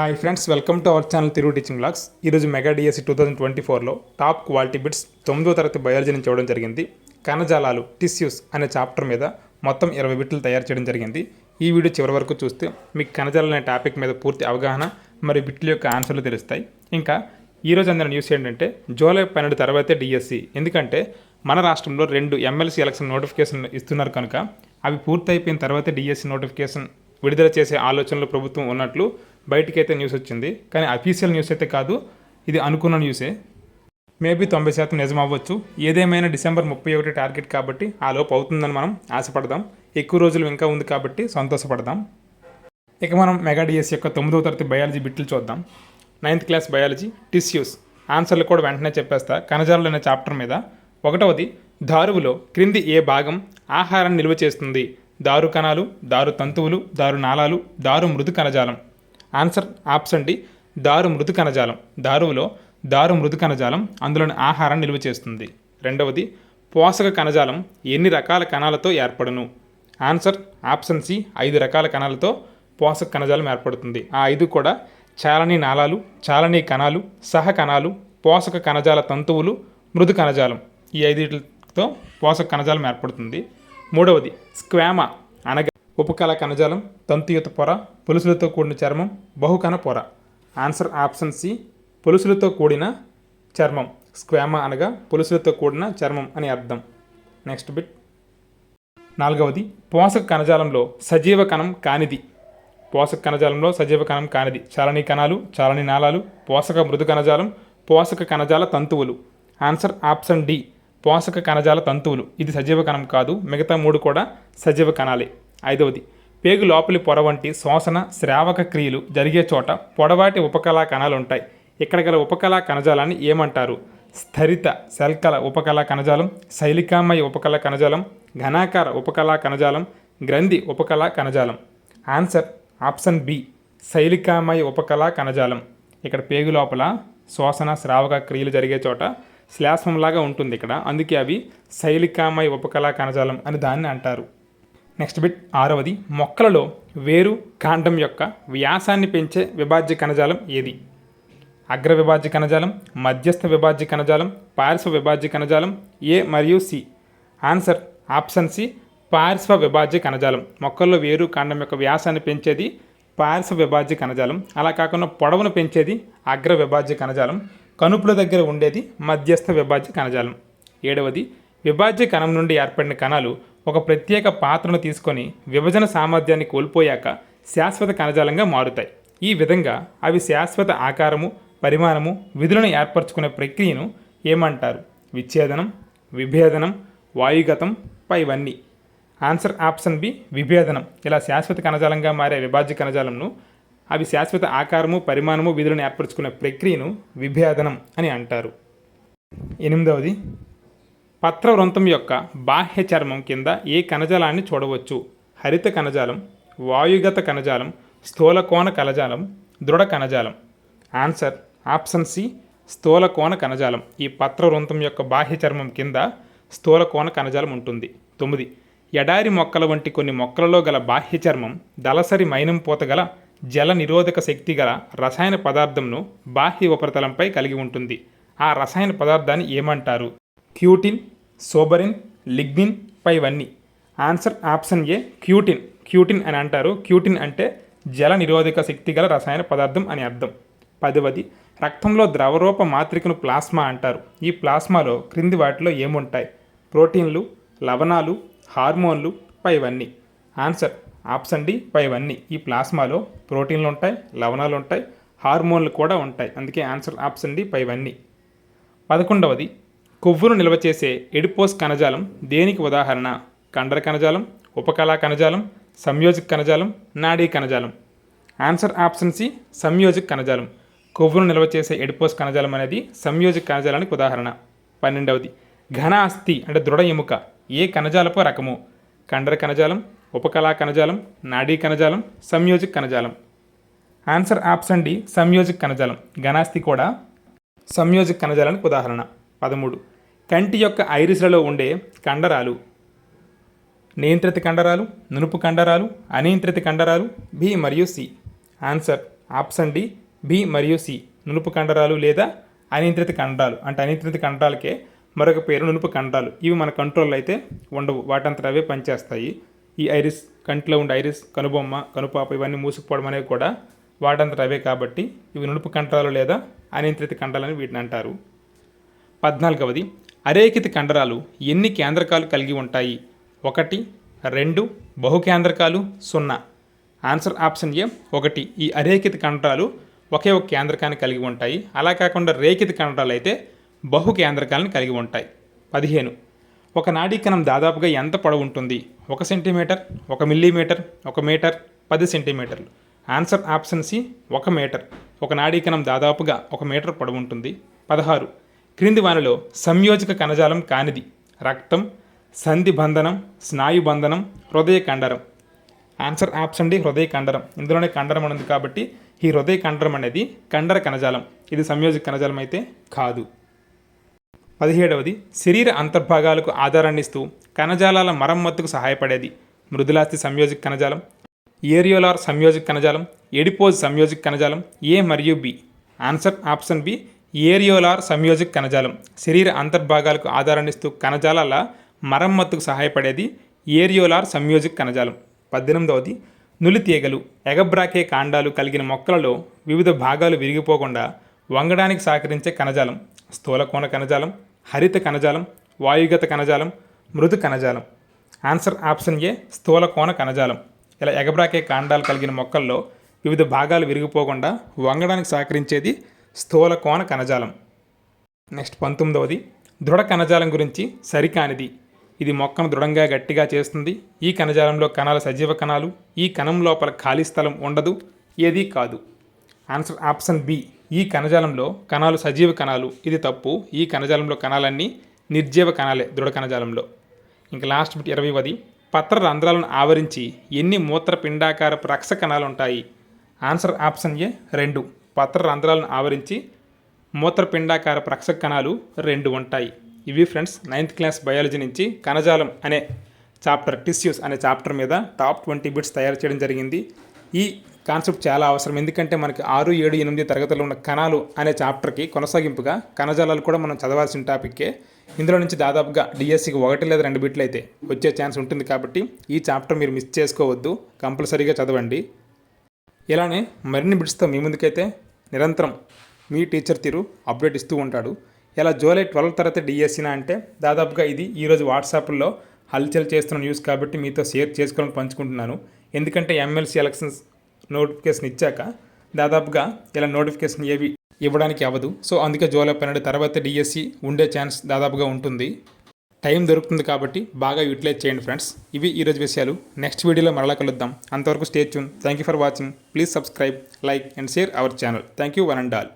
Hi friends welcome to our channel తిరుగు teaching blogs ఈరోజు mega DSC two thousand twenty ఫోర్లో top quality bits తొమ్మిదో తరగతి biology నుంచి ఇవ్వడం జరిగింది. కణజాలాలు టిష్యూస్ అనే చాప్టర్ మీద మొత్తం ఇరవై బిట్లు తయారు చేయడం జరిగింది. ఈ వీడియో చివరి వరకు చూస్తే మీకు కణజాలాలు అనే టాపిక్ మీద పూర్తి అవగాహన మరియు బిట్ల యొక్క ఆన్సర్లు తెలుస్తాయి. ఇంకా ఈరోజు అందిన న్యూస్ ఏంటంటే జూలై పన్నెండు తర్వాతే డిఎస్సి ఎందుకంటే మన రాష్ట్రంలో రెండు ఎమ్మెల్సీ ఎలక్షన్ నోటిఫికేషన్ ఇస్తున్నారు కనుక అవి పూర్తి అయిపోయిన తర్వాతే డిఎస్సి నోటిఫికేషన్ విడుదల చేసే ఆలోచనలో ప్రభుత్వం ఉన్నట్లు బయటికైతే న్యూస్ వచ్చింది. కానీ అఫీషియల్ న్యూస్ అయితే కాదు. ఇది అనుకున్న న్యూసే మేబీ తొంభై శాతం నిజం అవ్వచ్చు ఏదేమైనా డిసెంబర్ ముప్పై ఒకటి టార్గెట్ కాబట్టి ఆ లోపు అవుతుందని మనం ఆశపడదాం. ఎక్కువ రోజులు ఇంకా ఉంది కాబట్టి సంతోషపడదాం. ఇక మనం మెగాడిఎస్ యొక్క తొమ్మిదవ తరగతి బయాలజీ బిట్లు చూద్దాం. నైన్త్ క్లాస్ బయాలజీ టిష్యూస్ ఆన్సర్లు కూడా వెంటనే చెప్పేస్తా. కణజాలు అనే చాప్టర్ మీద. ఒకటవది దారువులో క్రింది ఏ భాగం ఆహారాన్ని నిల్వ చేస్తుంది? దారు కణాలు దారు తంతువులు దారు నాళాలు దారు మృదు కణజాలం. ఆన్సర్ ఆప్షన్ డి దారు మృదు కణజాలం. దారువులో దారు మృదు కణజాలం అందులోని ఆహారాన్ని నిల్వ చేస్తుంది. రెండవది పోషక కణజాలం ఎన్ని రకాల కణాలతో ఏర్పడును? ఆన్సర్ ఆప్షన్ సి ఐదు రకాల కణాలతో పోషక కణజాలం ఏర్పడుతుంది. ఆ ఐదు కూడా చాలని నాళాలు చాలని కణాలు సహ కణాలు పోషక కణజాల తంతువులు మృదు కణజాలం. ఈ ఐదుతో పోషక కణజాలం ఏర్పడుతుంది. మూడవది స్క్వామా అనగా ఉపకళ కణజాలం తంతుయుత పొర పులుసులతో కూడిన చర్మం బహుకణ పొర. ఆన్సర్ ఆప్షన్ సి పులుసులతో కూడిన చర్మం. స్క్వామా అనగా పులుసులతో కూడిన చర్మం అని అర్థం. నెక్స్ట్ బిట్ నాలుగవది పోషక కణజాలంలో సజీవ కణం కానిది. పోషక కణజాలంలో సజీవ కణం కానిది. చలని కణాలు చలని నాళాలు పోషక మృదు కణజాలం పోషక కణజాల తంతువులు. ఆన్సర్ ఆప్షన్ డి పోషక కణజాల తంతువులు. ఇది సజీవ కణం కాదు మిగతా మూడు కూడా సజీవ కణాలే. ఐదవది పేగు లోపలి పొర వంటి శోషణ శ్రావక క్రియలు జరిగే చోట పొడవాటి ఉపకళా కణాలు ఉంటాయి ఇక్కడ గల ఉపకళా కణజాలాన్ని ఏమంటారు? స్థరిత శల్కల ఉపకళా కణజాలం శైలికామయ ఉపకళా కణజాలం ఘనాకార ఉపకళా కణజాలం గ్రంథి ఉపకళా కణజాలం. ఆన్సర్ ఆప్షన్ బి శైలికామయ ఉపకళా కణజాలం. ఇక్కడ పేగు లోపల శ్వాసన శ్రావక క్రియలు జరిగే చోట శ్లాసంలాగా ఉంటుంది ఇక్కడ. అందుకే అవి శైలికామయ ఉపకళా కణజాలం అని దాన్ని అంటారు. నెక్స్ట్ బిట్ ఆరవది. మొక్కలలో వేరు కాండం యొక్క వ్యాసాన్ని పెంచే విభాజ్య కణజాలం ఏది? అగ్ర విభాజ్య కణజాలం మధ్యస్థ విభాజ్య కణజాలం పార్శ్వ విభాజ్య కణజాలం ఏ మరియు సి? ఆన్సర్ ఆప్షన్ సి పార్శ్వ విభాజ్య కణజాలం. మొక్కల్లో వేరు కాండం యొక్క వ్యాసాన్ని పెంచేది పార్శ్వ విభాజ్య కణజాలం. అలా కాకుండా పొడవును పెంచేది అగ్ర విభాజ్య కణజాలం. కనుపుల దగ్గర ఉండేది మధ్యస్థ విభాజ్య కణజాలం. ఏడవది విభాజ్య కణం నుండి ఏర్పడిన కణాలు ఒక ప్రత్యేక పాత్రను తీసుకొని విభజన సామర్థ్యాన్ని కోల్పోయాక శాశ్వత కణజాలంగా మారుతాయి. ఈ విధంగా అవి శాశ్వత ఆకారము పరిమాణము విధులను ఏర్పరచుకునే ప్రక్రియను ఏమంటారు? విచ్ఛేదనం విభేదనం వాయుగతం పైవన్నీ. ఆన్సర్ ఆప్షన్ బి విభేదనం. ఇలా శాశ్వత కణజాలంగా మారే విభాజ్య కణజాలంను అవి శాశ్వత ఆకారము పరిమాణము విధులను ఏర్పరచుకునే ప్రక్రియను విభేదనం అని అంటారు. ఎనిమిదవది పత్రవృంతం యొక్క బాహ్య చర్మం కింద ఏ కణజాలాన్ని చూడవచ్చు? హరిత కణజాలం వాయుగత కణజాలం స్థూలకోణ కణజాలం దృఢ కణజాలం. ఆన్సర్ ఆప్షన్ సి స్థూలకోణ కణజాలం. ఈ పత్రవృంతం యొక్క బాహ్య చర్మం కింద స్థూలకోణ కణజాలం ఉంటుంది. తొమ్మిది. ఎడారి మొక్కల వంటి కొన్ని మొక్కలలో గల బాహ్య చర్మం దళసరి మైనం పూత గల జల నిరోధక శక్తి గల రసాయన పదార్థంను బాహ్య ఉపరితలంపై కలిగి ఉంటుంది. ఆ రసాయన పదార్థాన్ని ఏమంటారు? క్యూటిన్ సోబరిన్ లిగ్నిన్ పైవన్నీ. Answer option A cutin. Cutin అని అంటారు. క్యూటిన్ అంటే జల నిరోధక శక్తి గల రసాయన పదార్థం అని అర్థం. పదవది రక్తంలో ద్రవరూప మాత్రికను ప్లాస్మా అంటారు. ఈ ప్లాస్మాలో క్రింది వాటిలో ఏముంటాయి? ప్రోటీన్లు లవణాలు హార్మోన్లు పైవన్నీ. ఆన్సర్ ఆప్షన్ డి పైవన్నీ. ఈ ప్లాస్మాలో ప్రోటీన్లు ఉంటాయి లవణాలు ఉంటాయి హార్మోన్లు కూడా ఉంటాయి. అందుకే ఆన్సర్ ఆప్షన్ డి పైవన్నీ. పదకొండవది కొవ్వును నిల్వ చేసే ఎడిపోస్ కణజాలం దేనికి ఉదాహరణ? కండర కణజాలం ఉపకళా కణజాలం సంయోజక కణజాలం నాడీ కణజాలం. ఆన్సర్ ఆప్షన్ సి సంయోజక కణజాలం. కొవ్వును నిల్వ చేసే ఎడిపోస్ కణజాలం అనేది సంయోజక కణజాలానికి ఉదాహరణ. పన్నెండవది ఘన అస్థి అంటే దృఢ ఎముక ఏ కణజాలపు రకము? కండర కణజాలం ఉపకళా కణజాలం నాడీ కణజాలం సంయోజక కణజాలం. ఆన్సర్ ఆప్షన్ డి సంయోజక కణజాలం. ఘనాస్థి కూడా సంయోజక కణజాలానికి ఉదాహరణ. పదమూడు. కంటి యొక్క ఐరిస్లలో ఉండే కండరాలు. నియంత్రిత కండరాలు నునుపు కండరాలు అనియంత్రిత కండరాలు బి మరియు C. Answer option D B మరియు సి. నునుపు కండరాలు లేదా అనియంత్రిత కండరాలు. అంటే అనియంత్రిత కండరాలకే మరొక పేరు నునుపు కండరాలు. ఇవి మన కంట్రోల్లో అయితే ఉండవు. వాటంతట అవే పనిచేస్తాయి. ఈ ఐరిస్ కంటిలో ఉండే ఐరిస్ కనుబొమ్మ కనుపాప ఇవన్నీ మూసుకుపోవడం అనేవి కూడా వాటంతట అవే కాబట్టి ఇవి నునుపు కండరాలు లేదా అనియంత్రిత కండరాలు అని వీటిని అంటారు. పద్నాలుగవది అరేకిత కండరాలు ఎన్ని కేంద్రకాలు కలిగి ఉంటాయి? ఒకటి రెండు బహుకేంద్రకాలు సున్నా. ఆన్సర్ ఆప్షన్ ఏ ఒకటి. ఈ అరేకిత కండరాలు ఒకే ఒక కేంద్రకాన్ని కలిగి ఉంటాయి. అలా కాకుండా రేకిత కండరాలు అయితే బహు కేంద్రకాలను కలిగి ఉంటాయి. పదిహేను. ఒక నాడీ కణం దాదాపుగా ఎంత పొడవు ఉంటుంది? ఒక సెంటీమీటర్ ఒక మిల్లీమీటర్ ఒక మీటర్ పది సెంటీమీటర్లు. ఆన్సర్ ఆప్షన్ సి ఒక మీటర్. ఒక నాడీ కణం దాదాపుగా ఒక మీటర్ పొడవు ఉంటుంది. పదహారు. క్రింది వానిలో సంయోజక కణజాలం కానిది. రక్తం సంధి బంధనం స్నాయు బంధనం హృదయ కండరం. ఆన్సర్ ఆప్షన్ డి హృదయ కండరం. ఇందులోనే కండరం ఉంది కాబట్టి ఈ హృదయ కండరం అనేది కండర కణజాలం. ఇది సంయోజక కణజాలం అయితే కాదు. పదిహేడవది శరీర అంతర్భాగాలకు ఆధారాన్ని ఇస్తూ కణజాలాల మరమ్మత్తుకు సహాయపడేది. మృదులాస్థి సంయోజక కణజాలం ఏరియోలార్ సంయోజక కణజాలం ఎడిపోజ్ సంయోజక కణజాలం ఏ మరియు B. Answer option B areolar సంయోజక కణజాలం శరీర అంతర్భాగాలకు ఆధారాన్నిస్తూ కణజాలాల మరమ్మత్తుకు సహాయపడేది ఏరియోలార్ సంయోజక కణజాలం. పద్దెనిమిదవది నులి తీగలు ఎగబ్రాకే కాండాలు కలిగిన మొక్కలలో వివిధ భాగాలు విరిగిపోకుండా వంగడానికి సహకరించే కణజాలం. స్థూలకోణ కణజాలం హరిత కణజాలం వాయుగత కణజాలం మృదు కణజాలం. ఆన్సర్ ఆప్షన్ ఏ స్థూలకోణ కణజాలం. ఇలా ఎగబ్రాకే కాండాలు కలిగిన మొక్కల్లో వివిధ భాగాలు విరిగిపోకుండా వంగడానికి సహకరించేది స్థూల కోణ కణజాలం. నెక్స్ట్ పంతొమ్మిదవది. దృఢ కణజాలం గురించి సరికానిది. ఇది మొక్కను దృఢంగా గట్టిగా చేస్తుంది. ఈ కణజాలంలో కణాలు సజీవ కణాలు ఈ కణం లోపల ఖాళీ స్థలం ఉండదు ఏదీ కాదు. Answer option B. ఈ కణజాలంలో కణాలు సజీవ కణాలు. ఇది తప్పు. ఈ కణజాలంలో కణాలన్నీ నిర్జీవ కణాలే దృఢ కణజాలంలో. ఇంకా లాస్ట్ బిట్ ఇరవైవది. పత్ర రంధ్రాలను ఆవరించి ఎన్ని మూత్రపిండాకార రక్ష కణాలు ఉంటాయి? ఆన్సర్ ఆప్షన్ ఏ రెండు. పత్ర రంధ్రాలను ఆవరించి మూత్రపిండాకార ప్రక్షక కణాలు రెండు ఉంటాయి. ఇవి ఫ్రెండ్స్ నైన్త్ క్లాస్ బయాలజీ నుంచి కణజాలం అనే చాప్టర్ టిష్యూస్ అనే చాప్టర్ మీద టాప్ ట్వంటీ బిట్స్ తయారు చేయడం జరిగింది. ఈ కాన్సెప్ట్ చాలా అవసరం. ఎందుకంటే మనకి ఆరు ఏడు ఎనిమిది తరగతుల్లో ఉన్న కణాలు అనే చాప్టర్కి కొనసాగింపుగా కణజాలాలు కూడా మనం చదవాల్సిన టాపిక్కే. ఇందులో నుంచి దాదాపుగా డిఎస్సికి ఒకటి లేదా రెండు బిట్లు అయితే వచ్చే ఛాన్స్ ఉంటుంది కాబట్టి ఈ చాప్టర్ మీరు మిస్ చేసుకోవద్దు. కంపల్సరీగా చదవండి. ఇలానే మరిన్ని బిట్స్తో మీ ముందుకైతే నిరంతరం మీ టీచర్ తీరు అప్డేట్ ఇస్తూ ఉంటాడు. ఇలా జూలై ట్వెల్వ్ తర్వాత డిఎస్సిన అంటే దాదాపుగా ఇది ఈరోజు వాట్సాప్లో హల్చల్ చేస్తున్న న్యూస్ కాబట్టి మీతో షేర్ చేసుకోవాలని పంచుకుంటున్నాను. ఎందుకంటే ఎమ్మెల్సీ ఎలక్షన్స్ నోటిఫికేషన్ ఇచ్చాక దాదాపుగా ఇలా నోటిఫికేషన్ ఏవి ఇవ్వడానికి అవ్వదు. సో అందుకే జూలై పన్నెండు తర్వాత డిఎస్సి ఉండే ఛాన్స్ దాదాపుగా ఉంటుంది. టైం దొరుకుతుంది కాబట్టి బాగా యూటిలైజ్ చేయండి ఫ్రెండ్స్. ఇవి ఈరోజు విషయాలు. నెక్స్ట్ వీడియోలో మరలా కలుద్దాం. అంతవరకు stay tune thank you for watching please subscribe like and share our channel thank you one and all